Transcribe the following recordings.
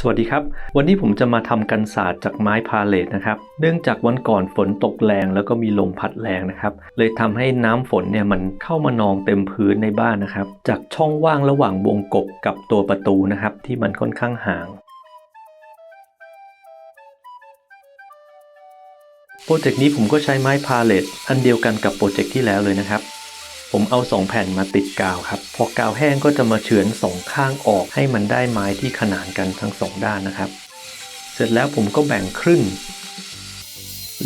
สวัสดีครับ วันนี้ผมจะมาทำกันศาสตร์จากไม้พาเลทนะครับ เนื่องจากวันก่อนฝนตกแรงแล้วก็มีลมพัดแรงนะครับ เลยทำให้น้ำฝนเนี่ยมันเข้ามานองเต็มพื้นในบ้านนะครับ จากช่องว่างระหว่างวงกบกับตัวประตูนะครับ ที่มันค่อนข้างห่างโปรเจกต์นี้ผมก็ใช้ไม้พาเลตอันเดียวกันกับโปรเจกต์ที่แล้วเลยนะครับ ผมเอา2แผ่นมาติดกาวครับ พอกาวแห้งก็จะมาเฉือนสองข้างออกให้มันได้ไม้ที่ขนานกันทั้งสองด้านนะครับ เสร็จแล้วผมก็แบ่งครึ่ง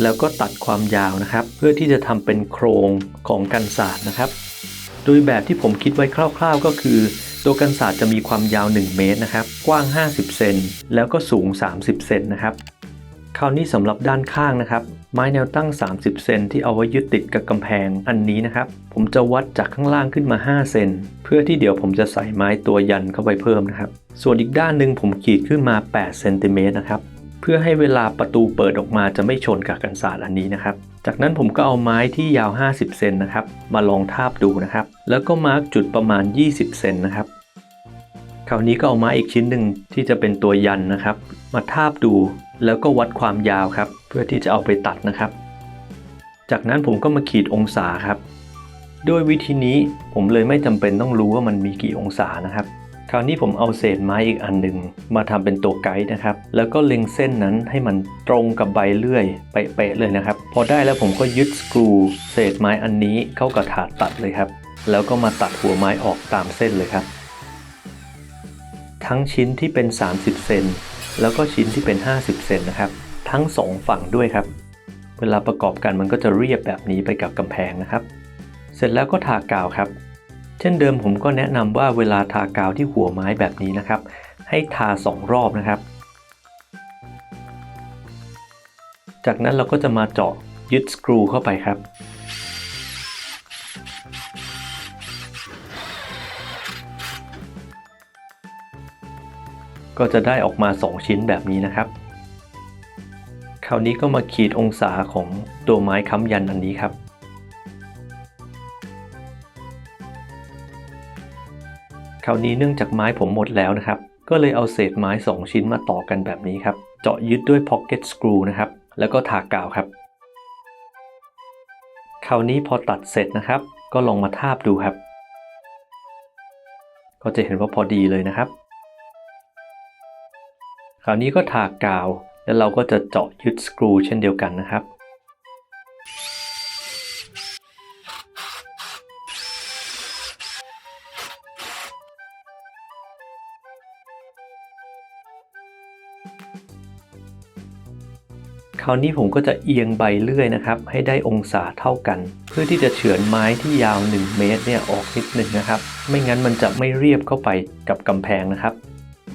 แล้วก็ตัดความยาวนะครับ เพื่อที่จะทำเป็นโครงของกันศาสตร์นะครับ โดยแบบที่ผมคิดไว้คร่าว ๆ ก็คือ ตัวกันศาสตร์จะมีความยาว 1 เมตรนะครับ กว้าง 50 เซนแล้วก็สูง 30 เซนนะครับ คราวนี้สำหรับด้านข้างนะครับ ไม้แนวตั้ง 30 เซนที่เอาไว้ยึดติดกับกำแพงอันนี้นะครับ ผมจะวัดจากข้างล่างขึ้นมา 5 เซนเพื่อที่เดี๋ยวผมจะใส่ไม้ตัวยันเข้าไปเพิ่มนะครับ ส่วนอีกด้านหนึ่งผมขีดขึ้นมา 8 เซนติเมตรนะครับ เพื่อให้เวลาประตูเปิดออกมาจะไม่ชนกับกันศาสตร์อันนี้นะครับ จากนั้นผมก็เอาไม้ที่ยาว 50 เซนนะครับ มาลองทาบดูนะครับ แล้วก็มาร์กจุดประมาณ 20 เซนนะครับคราวนี้ก็เอาไม้อีกชิ้นหนึ่งที่จะเป็นตัวยันนะครับ มาทาบดู แล้วก็วัดความยาวครับ เพื่อที่จะเอาไปตัดนะครับ จากนั้นผมก็มาขีดองศาครับ โดยวิธีนี้ผมเลยไม่จำเป็นต้องรู้ว่ามันมีกี่องศานะครับ คราวนี้ผมเอาเศษไม้อีกอันหนึ่งมาทำเป็นตัวไกด์นะครับ แล้วก็เล็งเส้นนั้นให้มันตรงกับใบเลื่อยเป๊ะๆเลยนะครับ พอได้แล้วผมก็ยึดสกรูเศษไม้อันนี้เข้ากับถาดตัดเลยครับ แล้วก็มาตัดหัวไม้ออกตามเส้นเลยครับ ทั้งชิ้นที่เป็น 30 เซน แล้วก็ชิ้นที่เป็น 50 เซนนะครับ ทั้ง 2 ฝั่งด้วยครับ เวลาประกอบกันมันก็จะเรียบแบบนี้ไปกับกำแพงนะครับ เสร็จแล้วก็ทากาวครับ เช่นเดิมผมก็แนะนำว่าเวลาทากาวที่หัวไม้แบบนี้นะครับ ให้ทา 2 รอบนะครับ จากนั้นเราก็จะมาเจาะยึดสกรูเข้าไปครับ ก็จะได้ออกมา 2 ชิ้นแบบนี้นะครับ คราวนี้ก็มาขีดองศาของตัวไม้ค้ำยันอันนี้ครับ คราวนี้เนื่องจากไม้ผมหมดแล้วนะครับ ก็เลยเอาเศษไม้ 2 ชิ้นมาต่อกันแบบนี้ครับ เจาะยึดด้วย pocket screw นะครับ แล้วก็ทากาวครับ คราวนี้พอตัดเสร็จนะครับ ก็ลองมาทาบดูครับ ก็จะเห็นว่าพอดีเลยนะครับ คราวนี้ก็ทากาว แล้วเราก็จะเจาะยึดสกรูเช่นเดียวกันนะครับคราวนี้ผมก็จะเอียงใบเลื่อยนะครับ ให้ได้องศาเท่ากัน เพื่อที่จะเฉือนไม้ที่ยาว 1 เมตรเนี่ยออกนิดหนึ่งนะครับ ไม่งั้นมันจะไม่เรียบเข้าไปกับกำแพงนะครับ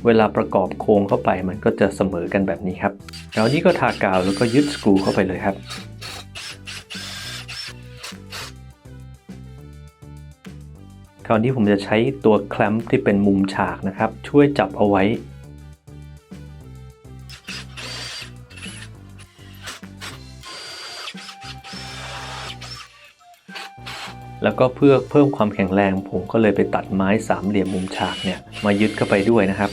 เวลาประกอบโครงเข้าไปมันก็จะเสมอกันแบบนี้ครับ แล้วนี้ก็ทากาวแล้วก็ยึดสกรูเข้าไปเลยครับคราวนี้ผมจะใช้ตัวแคลมป์ที่เป็นมุมฉากนะครับ ช่วยจับเอาไว้ แล้วก็เพื่อเพิ่มความแข็งแรง ผมก็เลยไปตัดไม้สามเหลี่ยมมุมฉากเนี่ยมายึดเข้าไปด้วยนะครับ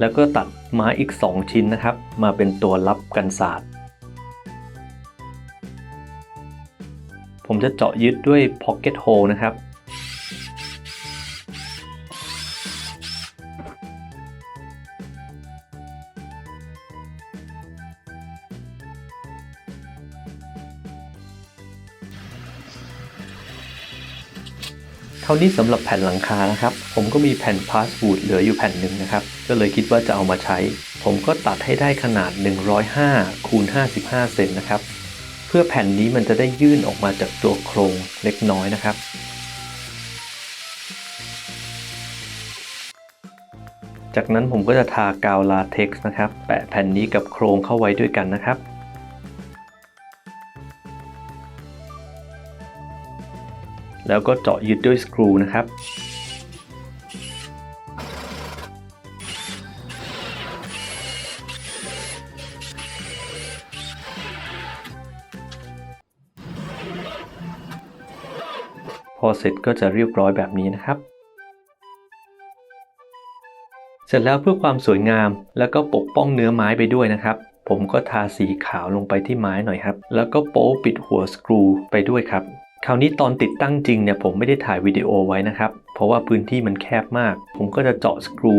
แล้วก็ตัดไม้อีก 2 ชิ้นนะครับ มาเป็นตัวรับกันศาสตร์ผมจะเจาะยึดด้วย pocket hole นะครับ เท่านี้สำหรับแผ่นหลังคานะครับ ผมก็มีแผ่นพาสวูดเหลืออยู่แผ่นหนึ่งนะครับ ก็เลยคิดว่าจะเอามาใช้ ผมก็ตัดให้ได้ขนาด 105คูณ55 เซนนะครับ เพื่อแผ่นนี้มันจะได้ยื่นออกมาจากตัวโครงเล็กน้อยนะครับจากนั้นผมก็จะทากาวลาเท็กซ์นะครับ แปะแผ่นนี้กับโครงเข้าไว้ด้วยกันนะครับ แล้วก็เจาะยึดด้วยสกรูนะครับผอเสร็จก็จะเรียบร้อยแบบนี้นะครับ เสร็จแล้วเพื่อความสวยงามแล้วก็ปกป้องเนื้อไม้ไปด้วยนะครับผมก็ทาสีขาวลงไปที่ไม้หน่อยครับ แล้วก็โป๊ปิดหัวสกรูไปด้วยครับ คราวนี้ตอนติดตั้งจริงเนี่ยผมไม่ได้ถ่ายวิดีโอไว้นะครับ เพราะว่าพื้นที่มันแคบมาก ผมก็จะเจาะสกรู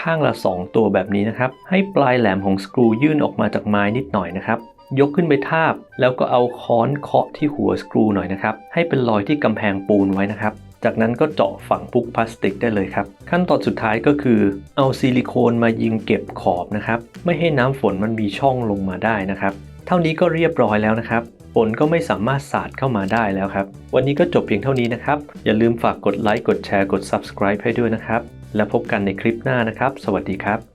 ข้างละ 2 ตัวแบบนี้นะครับ ให้ปลายแหลมของสกรูยื่นออกมาจากไม้นิดหน่อยนะครับ ยกขึ้นไปทาบ แล้วก็เอาค้อนเคาะที่หัวสกรูหน่อยนะครับ ให้เป็นรอยที่กำแพงปูนไว้นะครับ จากนั้นก็เจาะฝังพุกพลาสติกได้เลยครับ ขั้นตอนสุดท้ายก็คือ เอาซิลิโคนมายิงเก็บขอบนะครับ ไม่ให้น้ำฝนมันมีช่องลงมาได้นะครับ เท่านี้ก็เรียบร้อยแล้วนะครับ ฝนก็ไม่สามารถสาดเข้ามาได้แล้วครับ วันนี้ก็จบเพียงเท่านี้นะครับ อย่าลืมฝากกดไลค์กดแชร์กด subscribe ให้ด้วยนะครับ แล้วพบกันในคลิปหน้านะครับ สวัสดีครับ